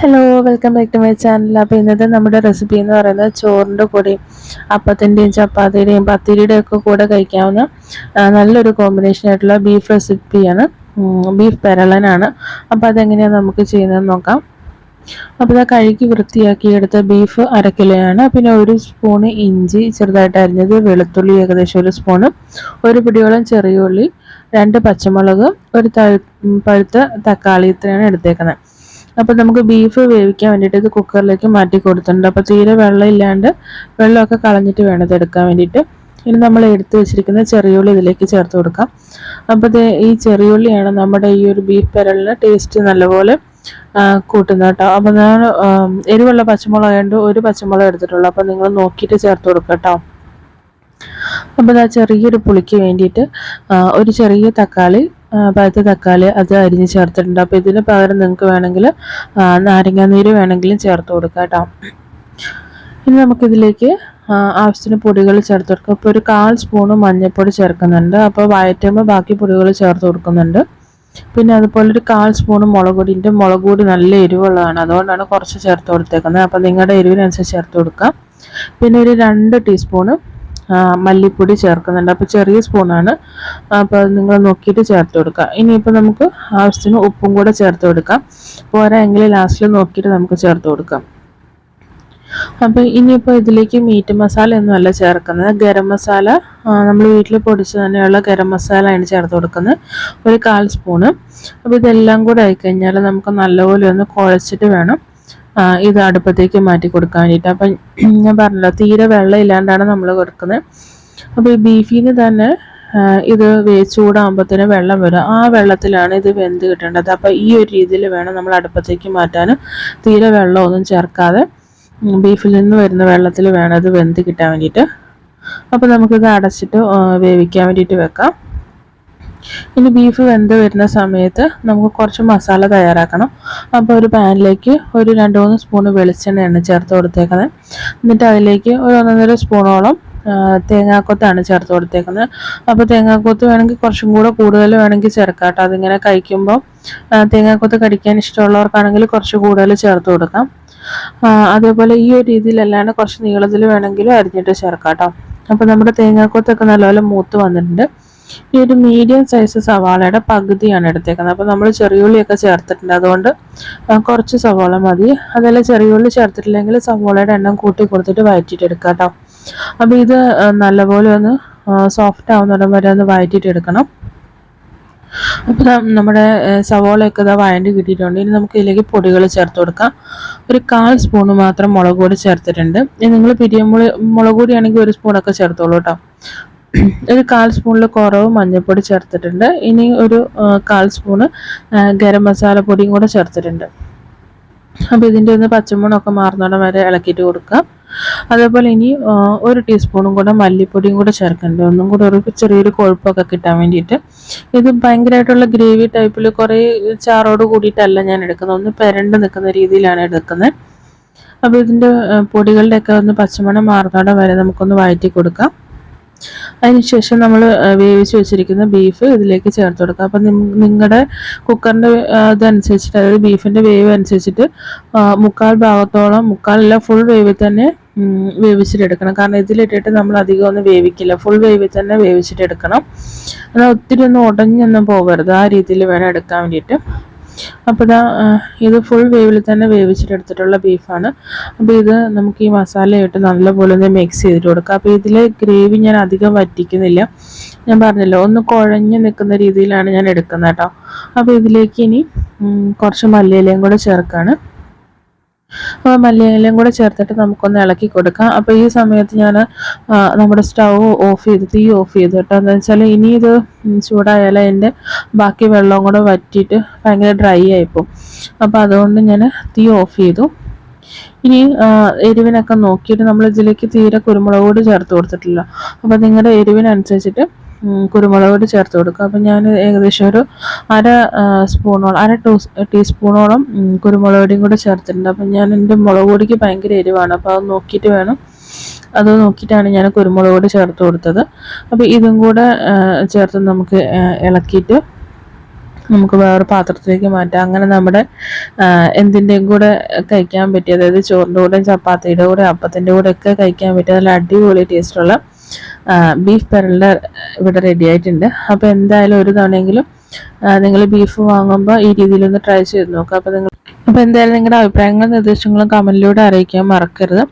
Hello welcome back to my channel അപ്പോൾ ഇന്നത്തെ നമ്മുടെ റെസിപ്പി എന്ന് പറയുന്നത് ചോറിന്റെ കൂടെയും അപ്പത്തിന്റെയും ചപ്പാത്തിയുടെയും പത്തിരിയുടെയും ഒക്കെ കൂടെ കഴിക്കാവുന്ന നല്ലൊരു കോമ്പിനേഷൻ ആയിട്ടുള്ള ബീഫ് റെസിപ്പിയാണ് ബീഫ് പെരളനാണ്. അപ്പോൾ അതെങ്ങനെയാണ് നമുക്ക് ചെയ്യുന്നതെന്ന് നോക്കാം. അപ്പോൾ ഇതാ കഴുകി വൃത്തിയാക്കി എടുത്ത ബീഫ് അര കിലോയാണ് പിന്നെ ഒരു സ്പൂണ് ഇഞ്ചി ചെറുതായിട്ട് അരിഞ്ഞത് വെളുത്തുള്ളി ഏകദേശം ഒരു സ്പൂണ് ഒരു പിടിയോളം ചെറിയ ഉള്ളി രണ്ട് പച്ചമുളക് ഒരു പഴുത്ത തക്കാളി ഇത്രയാണ് എടുത്തേക്കുന്നത്. അപ്പോൾ നമുക്ക് ബീഫ് വേവിക്കാൻ വേണ്ടിയിട്ട് ഇത് കുക്കറിലേക്ക് മാറ്റി കൊടുത്തിട്ടുണ്ട്. അപ്പോൾ തീരെ വെള്ളം ഇല്ലാണ്ട് വെള്ളമൊക്കെ കളഞ്ഞിട്ട് വേണം ഇത് എടുക്കാൻ വേണ്ടിയിട്ട്. ഇനി നമ്മൾ എടുത്തു വെച്ചിരിക്കുന്ന ചെറിയുള്ളി ഇതിലേക്ക് ചേർത്ത് കൊടുക്കാം. അപ്പോൾ ഈ ചെറിയുള്ളിയാണ് നമ്മുടെ ഈ ഒരു ബീഫ് പെരലിന് ടേസ്റ്റ് നല്ലപോലെ കൂട്ടുന്നത് കേട്ടോ. അപ്പോൾ ഞാൻ എരിവുള്ള പച്ചമുളക് ആയതുകൊണ്ട് ഒരു പച്ചമുളക് എടുത്തിട്ടുള്ളൂ. അപ്പോൾ നിങ്ങൾ നോക്കിയിട്ട് ചേർത്ത് കൊടുക്കുക കേട്ടോ. അപ്പോൾ ആ ചെറിയൊരു പുളിക്ക് വേണ്ടിയിട്ട് ഒരു ചെറിയ തക്കാളി പഴുത്ത തക്കാളി അത് അരിഞ്ഞ് ചേർത്തിട്ടുണ്ട്. അപ്പോൾ ഇതിന് പകരം നിങ്ങൾക്ക് വേണമെങ്കിൽ നാരങ്ങാനീര് വേണമെങ്കിലും ചേർത്ത് കൊടുക്കാം കേട്ടോ. ഇനി നമുക്കിതിലേക്ക് ആവശ്യത്തിന് പൊടികൾ ചേർത്ത് കൊടുക്കുക അപ്പോൾ ഒരു കാൽ സ്പൂണ് മഞ്ഞൾപ്പൊടി ചേർക്കുന്നുണ്ട്. അപ്പോൾ വയറ്റുമ്പോൾ ബാക്കി പൊടികൾ ചേർത്ത് കൊടുക്കുന്നുണ്ട്. പിന്നെ അതുപോലെ ഒരു കാൽ സ്പൂണ് മുളക് പൊടിന്റെ മുളക് പൊടി നല്ല എരിവുള്ളതാണ്. അതുകൊണ്ടാണ് കുറച്ച് ചേർത്ത് കൊടുത്തേക്കുന്നത്. അപ്പോൾ നിങ്ങളുടെ എരിവിനനുസരിച്ച് ചേർത്ത് കൊടുക്കാം. പിന്നെ ഒരു രണ്ട് ടീസ്പൂണ് മല്ലിപ്പൊടി ചേർക്കുന്നുണ്ട്. അപ്പോൾ ചെറിയ സ്പൂണാണ് അപ്പോൾ അത് നിങ്ങൾ നോക്കിയിട്ട് ചേർത്ത് കൊടുക്കുക. ഇനിയിപ്പോൾ നമുക്ക് ആവശ്യത്തിന് ഉപ്പും കൂടെ ചേർത്ത് കൊടുക്കാം. പോരാ എങ്കിൽ ലാസ്റ്റിൽ നോക്കിയിട്ട് നമുക്ക് ചേർത്ത് കൊടുക്കാം. അപ്പോൾ ഇനിയിപ്പോൾ ഇതിലേക്ക് മീറ്റ് മസാല ഒന്നുമല്ല ചേർക്കുന്നത്. ഗരം മസാല നമ്മൾ വീട്ടിൽ പൊടിച്ച് തന്നെയുള്ള ഗരം മസാലയാണ് ചേർത്ത് കൊടുക്കുന്നത്. ഒരു കാൽ സ്പൂണ് അപ്പോൾ ഇതെല്ലാം കൂടെ ആയിക്കഴിഞ്ഞാൽ നമുക്ക് നല്ലപോലെ ഒന്ന് കുഴച്ചിട്ട് വേണം. ഇത് അടുപ്പത്തേക്ക് മാറ്റി കൊടുക്കാൻ വേണ്ടിയിട്ട്. അപ്പം ഞാൻ പറഞ്ഞല്ലോ തീരെ വെള്ളം ഇല്ലാണ്ടാണ് നമ്മൾ കൊടുക്കുന്നത് അപ്പോൾ ഈ ബീഫിന് തന്നെ ഇത് ചൂടാകുമ്പോഴത്തേന് വെള്ളം വരും. ആ വെള്ളത്തിലാണ് ഇത് വെന്ത് കിട്ടേണ്ടത്. അപ്പോൾ ഈ ഒരു രീതിയിൽ വേണം നമ്മൾ അടുപ്പത്തേക്ക് മാറ്റാൻ തീരെ വെള്ളമൊന്നും ചേർക്കാതെ ബീഫിൽ നിന്ന് വരുന്ന വെള്ളത്തിൽ വേണം ഇത് വെന്ത് കിട്ടാൻ വേണ്ടിയിട്ട്. അപ്പോൾ നമുക്കിത് അടച്ചിട്ട് വേവിക്കാൻ വേണ്ടിയിട്ട് വെക്കാം. ഇനി ബീഫ് വെന്ത് വരുന്ന സമയത്ത് നമുക്ക് കുറച്ച് മസാല തയ്യാറാക്കണം. അപ്പോൾ ഒരു പാനിലേക്ക് ഒരു രണ്ട് മൂന്ന് സ്പൂൺ വെളിച്ചെണ്ണയാണ് ചേർത്ത് കൊടുത്തേക്കുന്നത്. എന്നിട്ട് അതിലേക്ക് ഒരു ഒന്നൊന്നര സ്പൂണോളം തേങ്ങാക്കൊത്താണ് ചേർത്ത് കൊടുത്തേക്കുന്നത്. അപ്പോൾ തേങ്ങാക്കൊത്ത് വേണമെങ്കിൽ കുറച്ചും കൂടെ കൂടുതൽ വേണമെങ്കിൽ ചേർക്കാം കേട്ടോ. അതിങ്ങനെ കഴിക്കുമ്പോൾ തേങ്ങാക്കൊത്ത് കടിക്കാൻ ഇഷ്ടമുള്ളവർക്കാണെങ്കിൽ കുറച്ച് കൂടുതൽ ചേർത്ത് കൊടുക്കാം. അതേപോലെ ഈ ഒരു രീതിയിലല്ലാണ്ട് കുറച്ച് നീളത്തിൽ വേണമെങ്കിലും അരിഞ്ഞിട്ട് ചേർക്കാം കേട്ടോ. അപ്പോൾ നമ്മുടെ തേങ്ങാക്കൊത്തൊക്കെ നല്ലപോലെ മൂത്ത് വന്നിട്ടുണ്ട്. ഈ ഒരു മീഡിയം സൈസ് സവാളയുടെ പകുതിയാണ് എടുത്തേക്കുന്നത്. അപ്പോൾ നമ്മൾ ചെറിയുള്ളിയൊക്കെ ചേർത്തിട്ടുണ്ട്. അതുകൊണ്ട് കുറച്ച് സവാള മതി. അതല്ല ചെറിയുള്ളി ചേർത്തിട്ടില്ലെങ്കിൽ സവാളയുടെ എണ്ണം കൂട്ടി കൊടുത്തിട്ട് വയറ്റിയിട്ട് എടുക്കാം കേട്ടോ. അപ്പോൾ ഇത് നല്ലപോലെ ഒന്ന് സോഫ്റ്റ് ആവുന്നിടം വരെ ഒന്ന് വയറ്റിയിട്ട് എടുക്കണം. അപ്പോൾ നമ്മുടെ സവോളയൊക്കെ ഇതാ വഴണ്ടി കിട്ടിയിട്ടുണ്ട്. ഇനി നമുക്ക് ഇതിലേക്ക് പൊടികൾ ചേർത്ത് കൊടുക്കാം. ഒരു കാൽ സ്പൂൺ മാത്രം മുളക് പൊടി ചേർത്തിട്ടുണ്ട്. നിങ്ങൾ പിരിയമുളക് മുളക് പൊടിയാണെങ്കിൽ ഒരു സ്പൂണൊക്കെ ചേർത്തോളൂ കേട്ടോ. ഒരു കാൽ സ്പൂണിൽ കുറവ് മഞ്ഞൾപ്പൊടി ചേർത്തിട്ടുണ്ട്. ഇനി ഒരു കാൽ സ്പൂണ് ഗരം മസാല പൊടിയും കൂടെ ചേർത്തിട്ടുണ്ട്. അപ്പോൾ ഇതിന്റെ ഒന്ന് പച്ചമുളകൊക്കെ മാറുന്നിടം വരെ ഇളക്കിയിട്ട് കൊടുക്കാം. അതേപോലെ ഇനി ഒരു ടീസ്പൂണും കൂടെ മല്ലിപ്പൊടിയും കൂടെ ചേർക്കുന്നുണ്ട്. ഒന്നും കൂടെ ഒരു ചെറിയൊരു കൊഴുപ്പൊക്കെ കിട്ടാൻ വേണ്ടിയിട്ട്. ഇത് ഭയങ്കരമായിട്ടുള്ള ഗ്രേവി ടൈപ്പിൽ കുറേ ചാറോട് കൂടിയിട്ടല്ല ഞാൻ എടുക്കുന്നത്. ഒന്ന് പെരണ്ട് നിൽക്കുന്ന രീതിയിലാണ് എടുക്കുന്നത്. അപ്പോൾ ഇതിന്റെ പൊടികളുടെയൊക്കെ ഒന്ന് പച്ചമണം മാറുന്നോടെ വരെ നമുക്കൊന്ന് വഴറ്റി കൊടുക്കാം. അതിനുശേഷം നമ്മൾ വേവിച്ച് വെച്ചിരിക്കുന്ന ബീഫ് ഇതിലേക്ക് ചേർത്ത് കൊടുക്കുക. അപ്പം നിങ്ങളുടെ കുക്കറിന്റെ ഇതനുസരിച്ചിട്ട് അതായത് ബീഫിന്റെ വേവ് അനുസരിച്ചിട്ട് മുക്കാൽ ഭാഗത്തോളം മുക്കാലല്ല ഫുൾ വേവിൽ തന്നെ വേവിച്ചിട്ടെടുക്കണം കാരണം ഇതിലിട്ടിട്ട് നമ്മൾ അധികം ഒന്നും വേവിക്കില്ല. ഫുൾ വേവിൽ തന്നെ വേവിച്ചിട്ടെടുക്കണം എന്നാൽ ഒത്തിരി ഒന്നും ഉടഞ്ഞൊന്നും പോകരുത്. ആ രീതിയിൽ വേണം എടുക്കാൻ വേണ്ടിയിട്ട്. അപ്പോൾ ഇതാ ഇത് ഫുൾ വേവിൽ തന്നെ വേവിച്ചിട്ടെടുത്തിട്ടുള്ള ബീഫാണ് അപ്പോൾ ഇത് നമുക്ക് ഈ മസാലയായിട്ട് നല്ലപോലെ ഒന്ന് മിക്സ് ചെയ്തിട്ട് കൊടുക്കുക അപ്പോൾ ഇതിൽ ഗ്രേവി ഞാൻ അധികം വറ്റിക്കുന്നില്ല. ഞാൻ പറഞ്ഞല്ലോ ഒന്ന് കുഴഞ്ഞ് നിൽക്കുന്ന രീതിയിലാണ് ഞാൻ എടുക്കുന്നത് കേട്ടോ. അപ്പോൾ ഇതിലേക്ക് ഇനി കുറച്ച് മല്ലിയിലയും കൂടെ ചേർക്കാണ്. അപ്പോൾ മല്ലിയിലയും കൂടെ ചേർത്തിട്ട് നമുക്കൊന്ന് ഇളക്കി കൊടുക്കാം. അപ്പോൾ ഈ സമയത്ത് ഞാൻ നമ്മുടെ സ്റ്റൗ ഓഫ് ചെയ്ത് തീ ഓഫ് ചെയ്ത് കേട്ടോ. എന്താ വെച്ചാൽ ഇനി ഇത് ചൂടായാൽ അതിന്റെ ബാക്കി വെള്ളവും കൂടെ വറ്റിയിട്ട് ഭയങ്കര ഡ്രൈ ആയിപ്പോവും. അപ്പോൾ അതുകൊണ്ട് ഞാൻ തീ ഓഫ് ചെയ്തു. ഇനി എരിവിനൊക്കെ നോക്കിയിട്ട് നമ്മൾ ഇതിലേക്ക് തീരെ കുരുമുളക് കൂടി ചേർത്ത് കൊടുത്തിട്ടില്ല. അപ്പോൾ നിങ്ങളുടെ എരിവിനനുസരിച്ചിട്ട് കുരുമുളക് കൂടി ചേർത്ത് കൊടുക്കുക അപ്പം ഞാൻ ഏകദേശം ഒരു അര സ്പൂണോളം അര ടൂ ടീസ്പൂണോളം കുരുമുളക് പൊടിയും കൂടെ ചേർത്തിട്ടുണ്ട്. അപ്പം ഞാൻ എന്റെ മുളക് പൊടിക്ക് ഭയങ്കര എരിവാണ്. അപ്പോൾ അത് നോക്കിയിട്ട് വേണം. അത് നോക്കിയിട്ടാണ് ഞാൻ കുരുമുളക് പൊടി ചേർത്ത് കൊടുത്തത്. അപ്പോൾ ഇതും കൂടെ ചേർത്ത് നമുക്ക് ഇളക്കിയിട്ട് നമുക്ക് വേറെ പാത്രത്തിലേക്ക് മാറ്റാം. അങ്ങനെ നമ്മുടെ എന്തിന്റെയും കൂടെ കഴിക്കാൻ പറ്റിയ അതായത് ചോറിന്റെ കൂടെ ചപ്പാത്തിയുടെ കൂടെ അപ്പത്തിന്റെ കൂടെ ഒക്കെ കഴിക്കാൻ പറ്റിയ നല്ല അടിപൊളി ടേസ്റ്റുള്ള ബീഫ് പെരലർ ഇവിടെ റെഡി ആയിട്ടുണ്ട്. അപ്പോൾ എന്തായാലും ഒരു തവണയെങ്കിലും നിങ്ങൾ ബീഫ് വാങ്ങുമ്പോൾ ഈ രീതിയിലൊന്ന് ട്രൈ ചെയ്ത് നോക്കുക അപ്പോൾ നിങ്ങൾ അപ്പോൾ എന്തായാലും നിങ്ങളുടെ അഭിപ്രായങ്ങളും നിർദ്ദേശങ്ങളും കമന്റിലൂടെ അറിയിക്കാൻ മറക്കരുത്.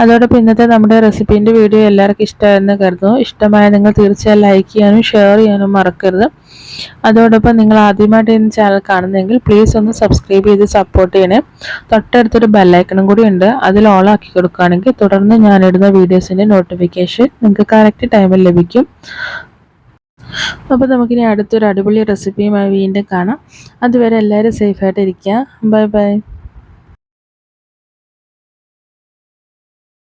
അതോടൊപ്പം ഇന്നത്തെ നമ്മുടെ റെസിപ്പീന്റെ വീഡിയോ എല്ലാവർക്കും ഇഷ്ടമായെന്ന് കരുതുന്നു. ഇഷ്ടമായ നിങ്ങൾ തീർച്ചയായും ലൈക്ക് ചെയ്യാനും ഷെയർ ചെയ്യാനും മറക്കരുത്. അതോടൊപ്പം നിങ്ങൾ ആദ്യമായിട്ട് ഈ ചാനൽ കാണുന്നെങ്കിൽ പ്ലീസ് ഒന്ന് സബ്സ്ക്രൈബ് ചെയ്ത് സപ്പോർട്ട് ചെയ്യണേ. തൊട്ടടുത്തൊരു ബെല്ലൈക്കണും കൂടി ഉണ്ട്. അതിൽ ഓൺ ആക്കി കൊടുക്കുകയാണെങ്കിൽ തുടർന്ന് ഞാനിടുന്ന വീഡിയോസിന്റെ നോട്ടിഫിക്കേഷൻ നിങ്ങൾക്ക് കറക്റ്റ് ടൈമിൽ ലഭിക്കും. അപ്പോൾ നമുക്കിനി അടുത്തൊരു അടിപൊളി റെസിപ്പിയുമായി വീണ്ടും കാണാം. അതുവരെ എല്ലാവരും സേഫായിട്ട് ഇരിക്കുക ബൈ ബൈ